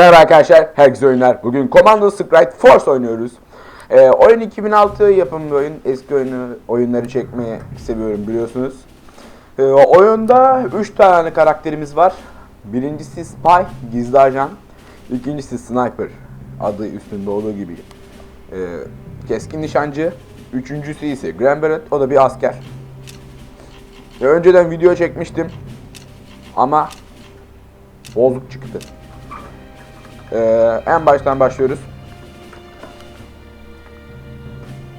Merhaba arkadaşlar, herkese oyunlar. Bugün Commando Strike Force oynuyoruz. Ee, oyun 2006 yapımı bir oyun. Eski oyunu, oyunları çekmeyi seviyorum biliyorsunuz. Ee, oyunda 3 tane karakterimiz var. Birincisi Spy, gizli ajan. İkincisi Sniper, adı üstünde olduğu gibi. Ee, keskin nişancı. Üçüncüsü ise Grand o da bir asker. Ee, önceden video çekmiştim. Ama bozuk çıktı. Ee, en baştan başlıyoruz.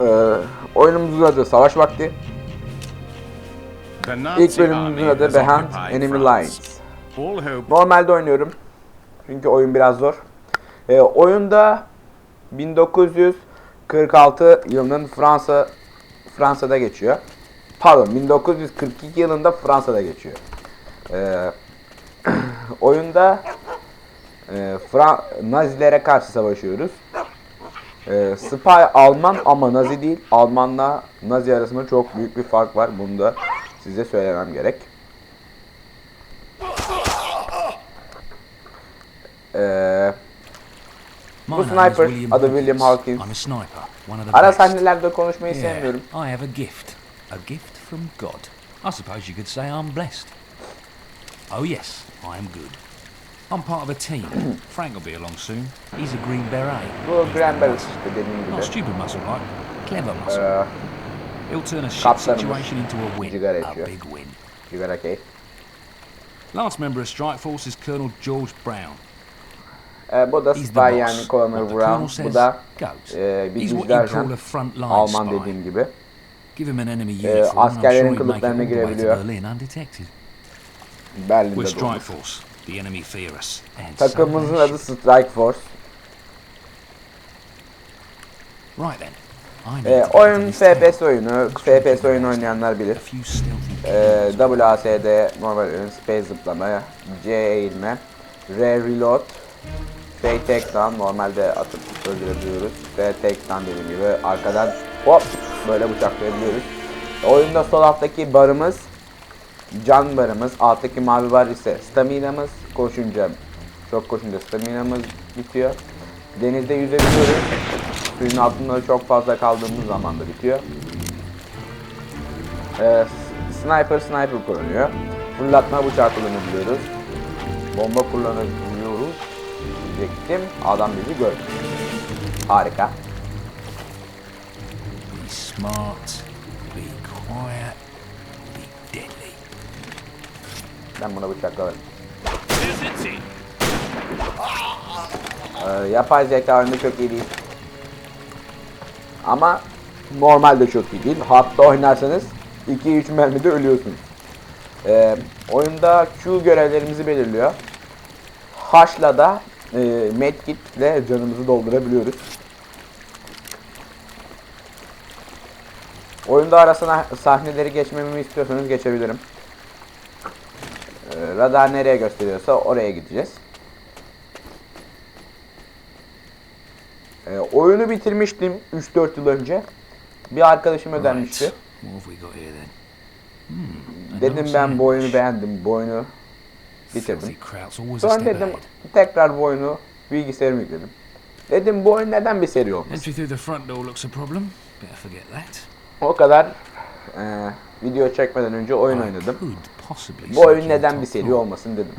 Ee, oyunumuzun adı Savaş Vakti. İlk bölümümüzün adı occupied Enemy. Lines. Normalde oynuyorum. Çünkü oyun biraz zor. Ee, oyunda 1946 yılının Fransa Fransa'da geçiyor. Pardon 1942 yılında Fransa'da geçiyor. Ee, oyunda e, Fra Nazilere karşı savaşıyoruz. Ee, Spy Alman ama Nazi değil. Almanla Nazi arasında çok büyük bir fark var. Bunu da size söylemem gerek. My Bu sniper, adı William Hawkins. Ara sahnelerde konuşmayı Yeah, sevmiyorum. I have a gift. A gift from God. I suppose you could say I'm blessed. Oh yes, I am good. I'm part of a team. Frank will be along soon. He's a Green Beret. Bu Grand Beret işte dediğim Not gibi. stupid muscle like, clever muscle. Ee, He'll turn a shit kaptanımız situation into a win. sigara A içiyor. big win. sigara keyif. Last member of Strike Force is Colonel George Brown. Ee, bu da He's Spy the boss. yani Colonel What the Brown. Colonel Bu says da goes. e, bir He's what gizli you'd call ajan. a front line Alman spy. dediğim gibi. Give him an enemy Ee, uniform and I'm askerlerin sure he'd make it kılıklarına all the way to girebiliyor. Berlin undetected. Berlin'de We're Strike doğmuş. The enemy fear us. And Takımımızın adı Strike Force. Right then. Get oyun. FPS oyunu. FPS oyun oynayanlar bilir. Stealthy Ee, WASD normal oyun, space zıplama, C eğilme, R reload, F takedown normalde atıp öldürebiliyoruz. F takedown dediğim gibi arkadan hop böyle bıçaklayabiliyoruz. Oyunda sol alttaki barımız can barımız, alttaki mavi bar ise staminamız, koşunca çok koşunca staminamız bitiyor. Denizde yüzebiliyoruz. Suyun altında çok fazla kaldığımız zaman da bitiyor. Ee, sniper sniper kullanıyor. Fırlatma bıçağı kullanabiliyoruz. Bomba kullanabiliyoruz. Diyecektim. Adam bizi gördü. Harika. Be smart. Be quiet. Ben buna bıçaklarım. Ee, yapay zeka oyunda çok iyi değil. Ama normalde çok iyi değil. Hatta oynarsanız 2-3 mermide ölüyorsunuz. Ee, oyunda Q görevlerimizi belirliyor. H'la da e, medkit ile canımızı doldurabiliyoruz. Oyunda arasına sahneleri geçmemi istiyorsanız geçebilirim. Ee, radar nereye gösteriyorsa oraya gideceğiz. Ee, oyunu bitirmiştim 3-4 yıl önce. Bir arkadaşım ödenmişti. Hmm. Dedim ben bu oyunu beğendim. Bu oyunu bitirdim. Sonra dedim tekrar bu oyunu bilgisayarıma yükledim. Dedim bu oyun neden bir seri that. O kadar e, video çekmeden önce oyun oynadım. Bu oyun neden bir seri olmasın dedim.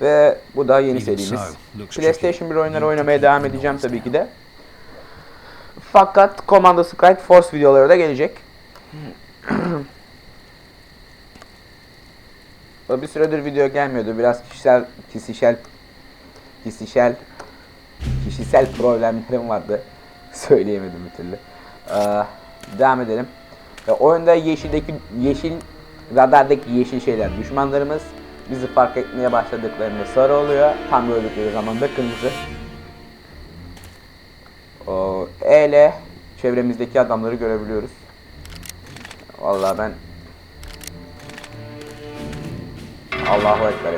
Ve bu da yeni serimiz. PlayStation 1 tricky. oyunları oynamaya devam edeceğim tabii ki de. Fakat Commando Strike Force videoları da gelecek. bir süredir video gelmiyordu. Biraz kişisel kişisel kişisel kişisel problemlerim vardı. Söyleyemedim bir türlü. Ee, devam edelim. E, oyunda yeşildeki yeşil radardaki yeşil şeyler düşmanlarımız. Bizi fark etmeye başladıklarında sarı oluyor. Tam öldükleri zaman da kırmızı. O E çevremizdeki adamları görebiliyoruz. Vallahi ben Allahu Ekber.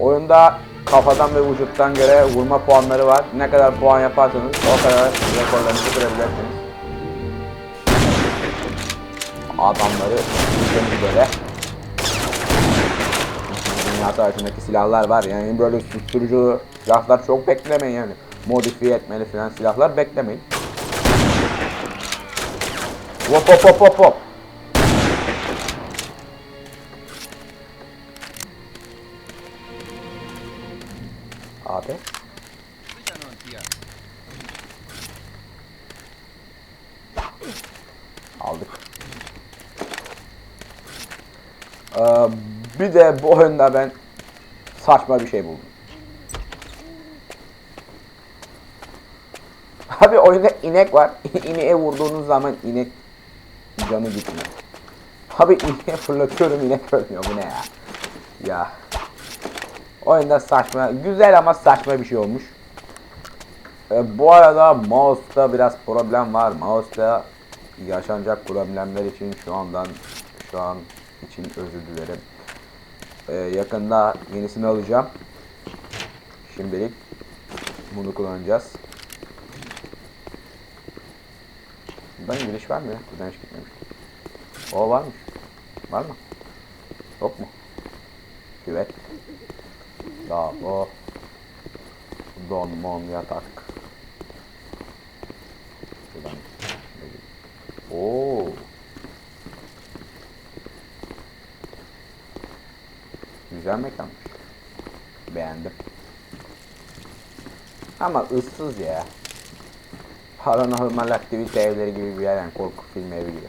Oyunda kafadan ve vücuttan göre vurma puanları var. Ne kadar puan yaparsanız o kadar rekorlarınızı kırabilirsiniz. Adamları böyle. Dünya Savaşı'ndaki silahlar var. Yani böyle susturucu silahlar çok beklemeyin yani. Modifiye etmeli falan silahlar beklemeyin. Hop hop hop hop hop. Abi. Ee, bir de bu oyunda ben saçma bir şey buldum. Abi oyunda inek var. İneğe vurduğunuz zaman inek canı gitmiyor. Abi ineğe fırlatıyorum inek ölmüyor. Bu ne ya? Ya. Oyunda saçma, güzel ama saçma bir şey olmuş. Ee, bu arada mouse'da biraz problem var. Mouse'da yaşanacak problemler için şu andan şu an için özür dilerim. Ee, yakında yenisini alacağım. Şimdilik bunu kullanacağız. Buradan giriş var mı ya? Buradan hiç gitmemiş. O varmış. Var mı? Yok mu? Evet. Daha o. Don mon yatak. Buradan. Oo. Güzel mekanmış. Beğendim. Ama ıssız ya. Paranormal aktivite evleri gibi bir yer yani korku filmi evi gibi.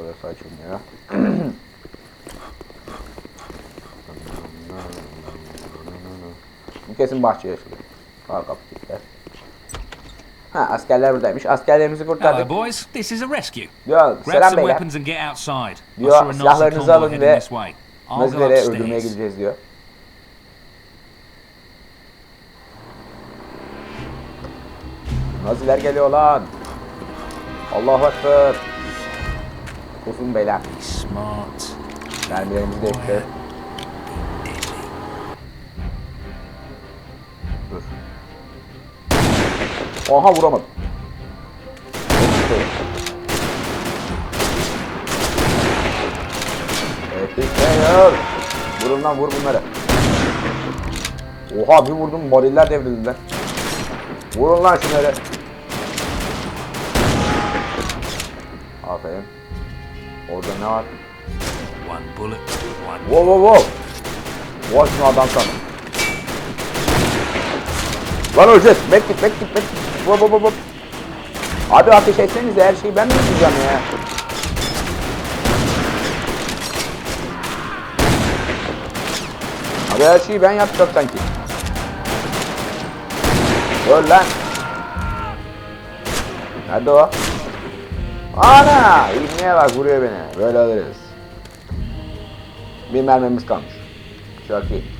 Orası açılmıyor. Bu kesin bahçeye açılıyor. Al kapı kilitler. Ha askerler buradaymış. Askerlerimizi Hello, kurtardık. boys. This is a rescue. Diyor Grab selam some beyler. weapons and get outside. I Diyor, silahlarınızı alın ve Nazilere öldürmeye gideceğiz diyor. Naziler geliyor lan. Allahu Ekber. Kusun beyler. Mermilerimizi de ekle. Oha vuramadım. Yetişmiyor. Vurun lan vur bunları. Oha bir vurdum moriller devrildiler. Vurun lan şunları. Aferin. Orada ne var? One bullet, one Wow wow wow. Vay şunu adam sana. Lan öleceğiz. Medkit medkit medkit. Wow wow wow. Abi ateş etsenize her şeyi ben mi yapacağım ya? Abi her şeyi ben yapacağım sanki. Öl lan. Nerede o? Ana! İbneye bak vuruyor beni. Böyle alırız. Bir mermimiz kalmış. Çok iyi.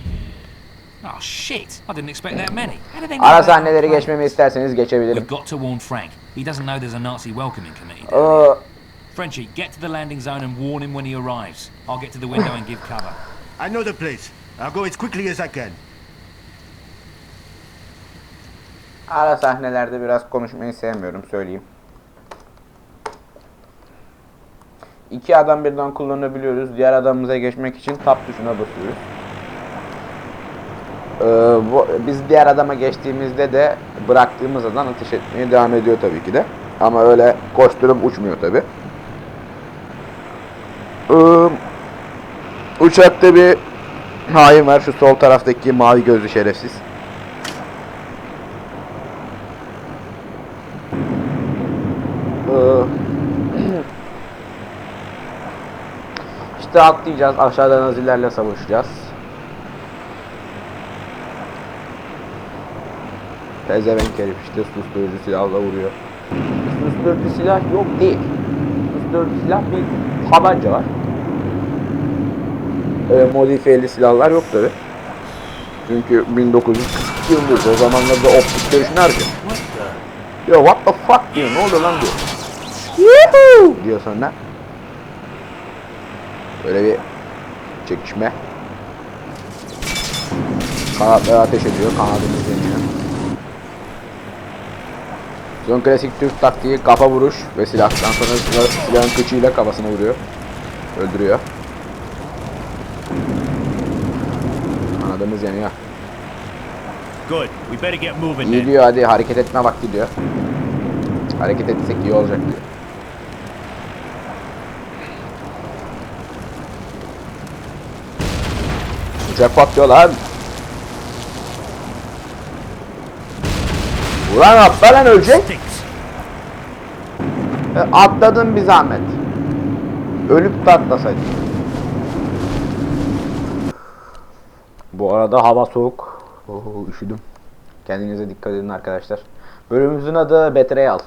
Oh shit! I didn't expect that many. How did they know Ara sahneleri geçmemi isterseniz geçebilirim. We've got to warn Frank. He doesn't know there's a Nazi welcoming committee. down Ee, there. Frenchie, get to the landing zone and warn him when he arrives. I'll get to the window and give cover. I know the place. I'll go as quickly as I can. ara sahnelerde biraz konuşmayı sevmiyorum söyleyeyim. İki adam birden kullanabiliyoruz. Diğer adamımıza geçmek için tab tuşuna basıyoruz. Ee, bu, biz diğer adama geçtiğimizde de bıraktığımız adam ateş etmeye devam ediyor tabii ki de. Ama öyle koşturup uçmuyor tabii. Ee, uçakta bir hain var. Şu sol taraftaki mavi gözlü şerefsiz. Ee, işte atlayacağız. Aşağıda nazilerle savaşacağız. Pezevenk herif işte susturucu silahla vuruyor. Susturucu silah yok değil. Susturucu silah bir tabanca var. Ee, modifiyeli silahlar yok tabi. Çünkü 1900 yıldır o zamanlarda optik görüş nerede? Yo what the fuck diyor ne oldu lan diyor. Yuhuu diyor sonra. Böyle bir çekişme. Kanatları ateş ediyor. Kanadımız yanıyor. Son klasik Türk taktiği kafa vuruş ve silahtan sonra silah- silahın kıçıyla kafasına vuruyor. Öldürüyor. Kanadımız yanıyor. Good. We better get moving İyi diyor hadi hareket etme vakti diyor. Hareket etsek iyi olacak diyor. Uçak patlıyor lan. Ulan atla lan ölecek. E, Atladın bir zahmet. Ölüp de atlasaydın. Bu arada hava soğuk. Oo, üşüdüm. Kendinize dikkat edin arkadaşlar. Bölümümüzün adı Betrayal.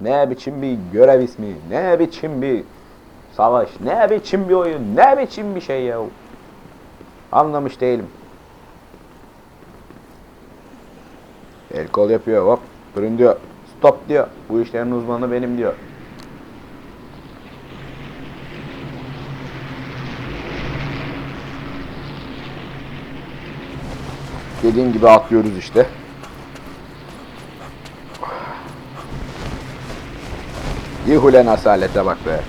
Ne biçim bir görev ismi, ne biçim bir savaş, ne biçim bir oyun, ne biçim bir şey ya. Anlamış değilim. El kol yapıyor hop. Durun diyor. Stop diyor. Bu işlerin uzmanı benim diyor. Dediğim gibi atlıyoruz işte. Yihulen asalete bak be.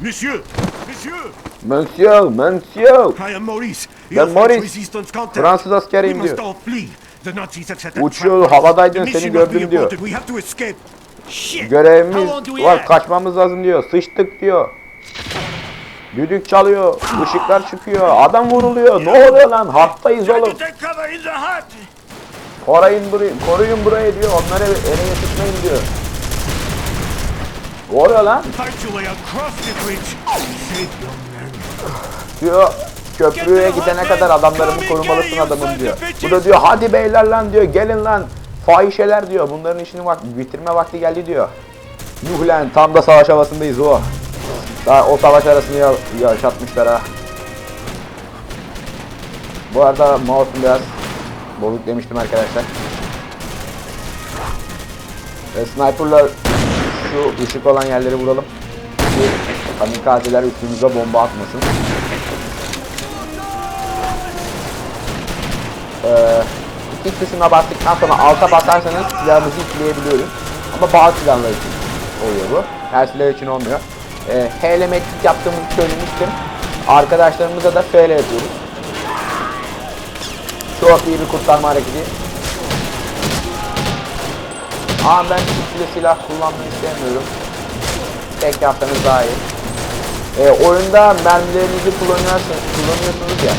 Monsieur! Monsieur! Monsieur, monsieur. I am Maurice. Ben Maurice. Fransız askeriyim diyor. Uçuyor, havadaydın, seni gördüm diyor. Görevimiz var kaçmamız lazım diyor. Sıçtık diyor. Düdük çalıyor. ışıklar çıkıyor. Adam vuruluyor. Ne oluyor lan? Hattayız oğlum. Koruyun burayı, koruyun burayı diyor. Onları ele geçirtmeyin diyor. Ne oluyor lan? Diyor köprüye gidene kadar adamlarımı korumalısın adamım diyor. Bu da diyor hadi beyler lan diyor gelin lan. Fahişeler diyor. Bunların işini vak bitirme vakti geldi diyor. Yuh lan tam da savaş havasındayız o. Daha o savaş arasını ya yaşatmışlar ha. Bu arada mouse'um biraz bozuk demiştim arkadaşlar. Ve sniper'la şu ışık olan yerleri vuralım. Kamikazeler üstümüze bomba atmasın. Ee, iki tuşuna bastıktan sonra alta basarsanız silahımızı ikileyebiliyoruz. Ama bazı silahlar için oluyor bu. Her silah için olmuyor. Ee, H ile medkit yaptığımızı söylemiştim. Arkadaşlarımıza da F ile yapıyoruz. Çok iyi bir kurtarma hareketi. Ama ben ikili silah kullanmayı sevmiyorum. Tek yapsanız daha iyi. Ee, oyunda mermilerinizi kullanıyorsunuz, kullanıyorsunuz ya.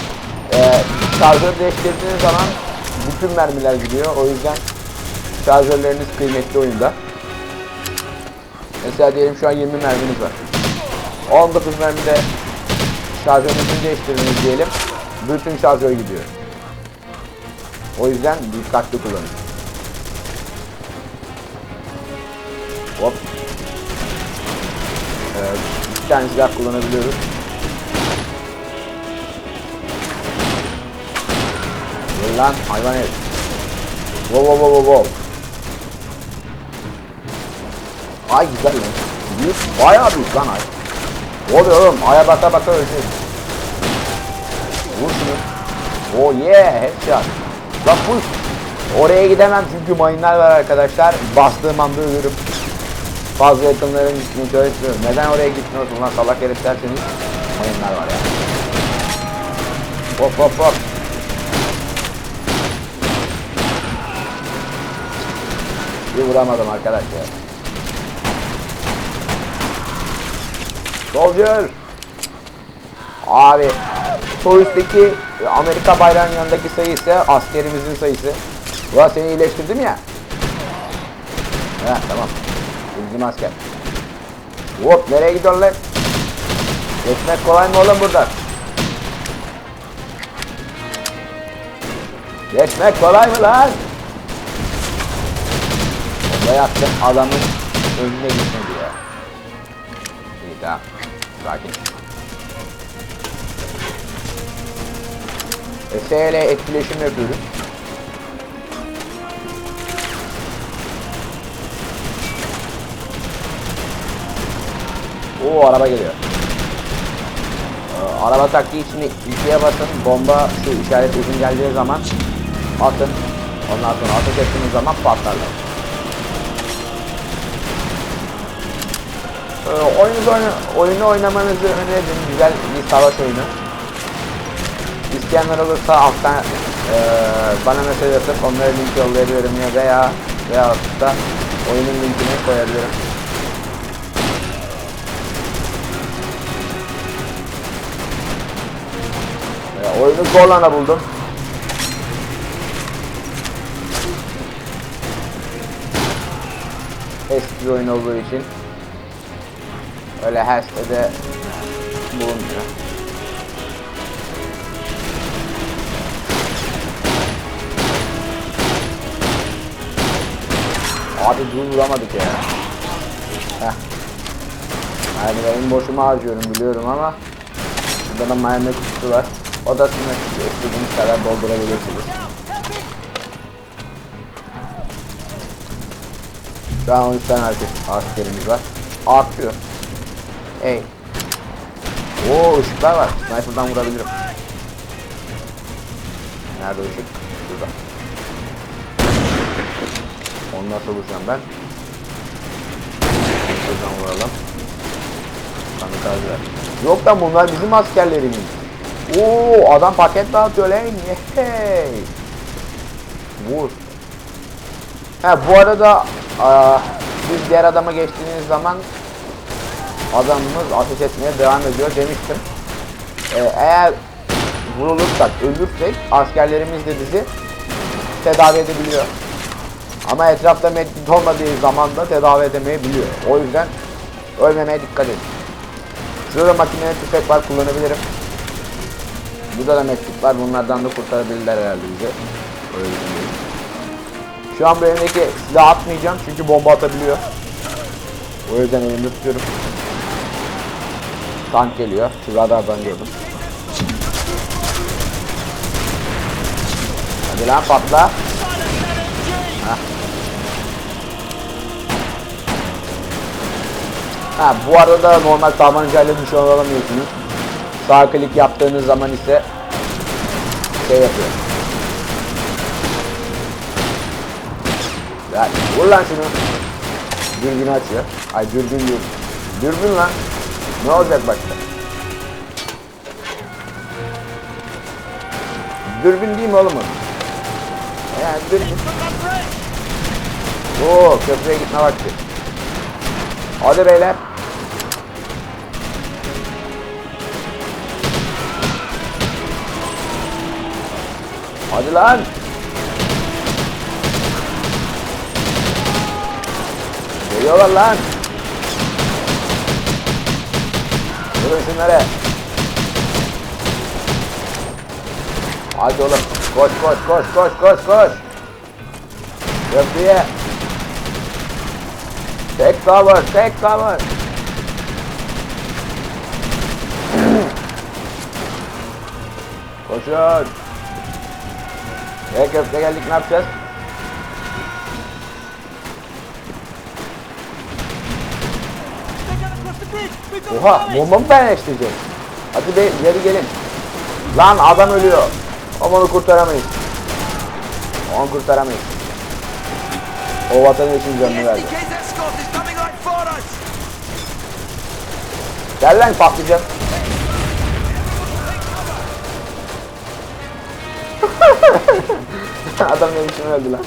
E, şarjör değiştirdiğiniz zaman bütün mermiler gidiyor. O yüzden şarjörleriniz kıymetli oyunda. Mesela diyelim şu an 20 merminiz var. 19 mermide şarjörünüzü değiştirdiniz diyelim. Bütün şarjör gidiyor. O yüzden dikkatli kullanın. Hop. Evet, iki tane silah kullanabiliyoruz. Dur lan hayvan herif. Wow wow wow wow. Ay güzel lan. Büyük, bayağı büyük lan ay. Oluyor oğlum? Aya baka baka ölecek. Vur şunu. Oh yeah, headshot. Lan push. Oraya gidemem çünkü mayınlar var arkadaşlar. Bastığım anda ölürüm. Fazla yakınların gitmeyi çalışmıyorum. Neden oraya gitmiyorsun lan salak herif derseniz mayınlar var ya. Hop hop hop. Bir vuramadım arkadaşlar. Soldier. Abi sol Amerika bayrağının yanındaki sayı ise askerimizin sayısı. Ulan seni iyileştirdim ya. Heh tamam. Bizim asker. Hop nereye gidiyorsun lan? Geçmek kolay mı oğlum burada? Geçmek kolay mı lan? Bomba yaktım adamın önüne gitmedi ya. İyi tamam. Sakin. S ile etkileşim yapıyoruz. Oo araba geliyor. Ee, araba taktiği için ikiye basın. Bomba şu işaret izin geldiği zaman atın. Ondan sonra ateş ettiğiniz zaman patlarlar. Ee, oyunu, oyunu, oynamanızı öneririm. Güzel bir savaş oyunu. İsteyenler olursa alttan eee bana mesaj atıp onlara link yollayabilirim ya veya veya da oyunun linkini koyabilirim. Oyunu zorlana buldum. Eski bir oyun olduğu için öyle her sitede bulunmuyor. Abi durduramadık ya. Heh. Yani benim boşuma harcıyorum biliyorum ama Burada da mermi kutusu var. O da sizin istediğiniz kadar doldurabilirsiniz. Şu an 13 tane askerimiz var. Artıyor. Ey. Oo ışıklar var. Sniper'dan vurabilirim. Nerede ışık? Şurada. Onu nasıl vuracağım ben? Şuradan vuralım. Kamikazeler. Yok lan bunlar bizim askerlerimiz. Oo adam paket dağıtıyor lan. Hey. Vur. Ha bu arada aa, siz diğer adama geçtiğiniz zaman adamımız ateş etmeye devam ediyor demiştim. Ee, eğer vurulursak, ölürsek askerlerimiz de bizi tedavi edebiliyor. Ama etrafta medkit olmadığı zaman da tedavi edemeyebiliyor. O yüzden ölmemeye dikkat edin. Şurada makineli tüfek var kullanabilirim. Burada da medkit var. Bunlardan da kurtarabilirler herhalde bize. Öyle. Şu an bu elimdeki silah atmayacağım çünkü bomba atabiliyor. O yüzden elimde tutuyorum. Tank geliyor. Şu radardan gördüm. Hadi lan patla. Ha bu arada normal tabancayla nişan alamıyorsunuz. Sağ klik yaptığınız zaman ise şey yapıyor. Ya vur lan şunu. Dürbünü açıyor. Ay dürbün yok. Dürbün lan. Ne olacak başka? Dürbün değil mi oğlum? Yani dürbün. Oo köprüye gitme vakti. Hadi beyler. Hadi lan. Geliyorlar lan. Vurun şunları. Hadi oğlum. Koş koş koş koş koş koş. Köprüye. Take cover, take cover. Koşun. E köfte geldik ne yapacağız? Oha bomba mı ben eşleyeceğim? Hadi be ileri gelin. Lan adam ölüyor. Ama onu kurtaramayız. Onu kurtaramayız. O vatan için canını verdi. Gel lan patlayacağım. Adam ne biçim öldü lan.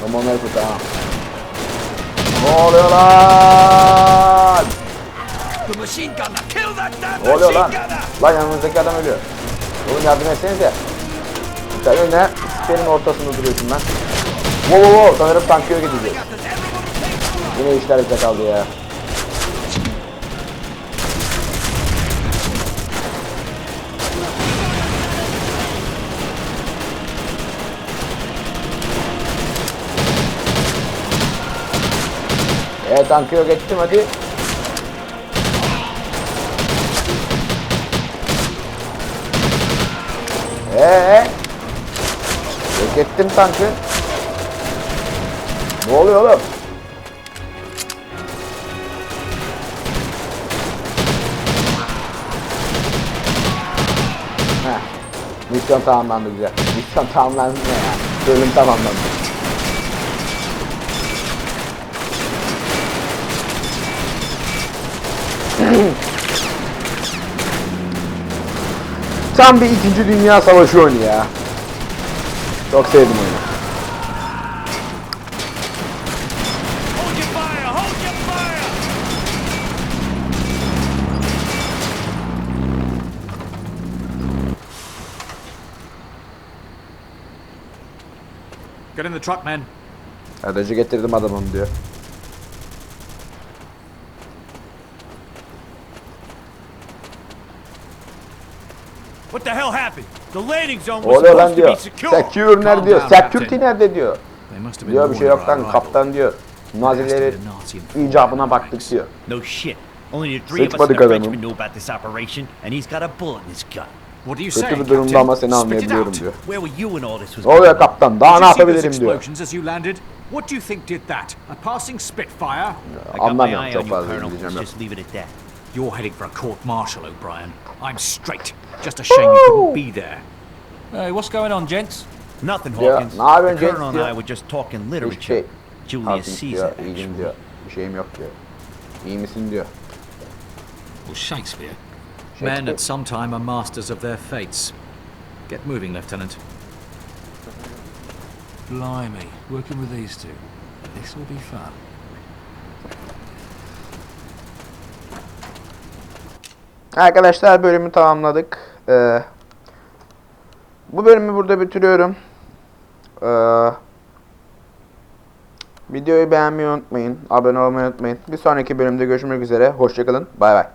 Tamam kurtar ha. Ne oluyor lan? Ne oluyor lan? Lan yanımızdaki adam ölüyor. Oğlum yardım etsenize. Sen öyle siperin ortasında duruyorsun lan. Wow wow wow sanırım tankıyor gideceğiz. Yine işler bize kaldı ya. Evet tankı ee? yok ettim hadi. Eee? Yok ettim tankı. Ne oluyor oğlum? Heh. Misyon tamamlandı güzel. Misyon tamamlandı ne ya? Bölüm tamamlandı. Tam bir ikinci dünya savaşı oyunu ya. Çok sevdim oyunu. Get in the truck, men. Aracı getirdim adamım diyor. What the hell happened? The landing zone Ne was oluyor lan supposed to diyor. be secure. Secure nerede diyor. Security nerede diyor. They must have been Diyor bir şey yok warned lan our kaptan diyor. Nazileri arrival. Nazi informant. icabına baktık diyor. No shit. Only the three of us and Sıçmadık the adamım. Frenchman know about this operation, and he's got a bullet in his gun. What do you Kötü say, bir durumda ama seni Spit it anlayabiliyorum out. diyor. Where were you when all this was Ne oluyor kaptan? Daha Did ne you see those yapabilirim diyor. explosions as you landed? What do you think did that? A passing Spitfire? I got my Anlamıyorum eye çok on you, fazla Colonel. İngilizcem Let's yok. just leave it at that. You're heading for a court-martial, O'Brien. I'm straight. Just a shame you couldn't be there. Hey, what's going on, gents? Nothing, Hawkins. ne yapıyorsun, the Gents Colonel and diyor. I were just talking Hiçbir literature. şey. Julius Hafif Caesar, diyor, actually. iyiyim diyor. Bir şeyim yok diyor. İyi misin diyor. Well, Shakespeare. Men at some time are masters of their fates. Get moving, Lieutenant. Blimey, working with these two. This will be fun. Arkadaşlar bölümü tamamladık. Ee, bu bölümü burada bitiriyorum. Ee, videoyu beğenmeyi unutmayın. Abone olmayı unutmayın. Bir sonraki bölümde görüşmek üzere. Hoşçakalın. Bay bay.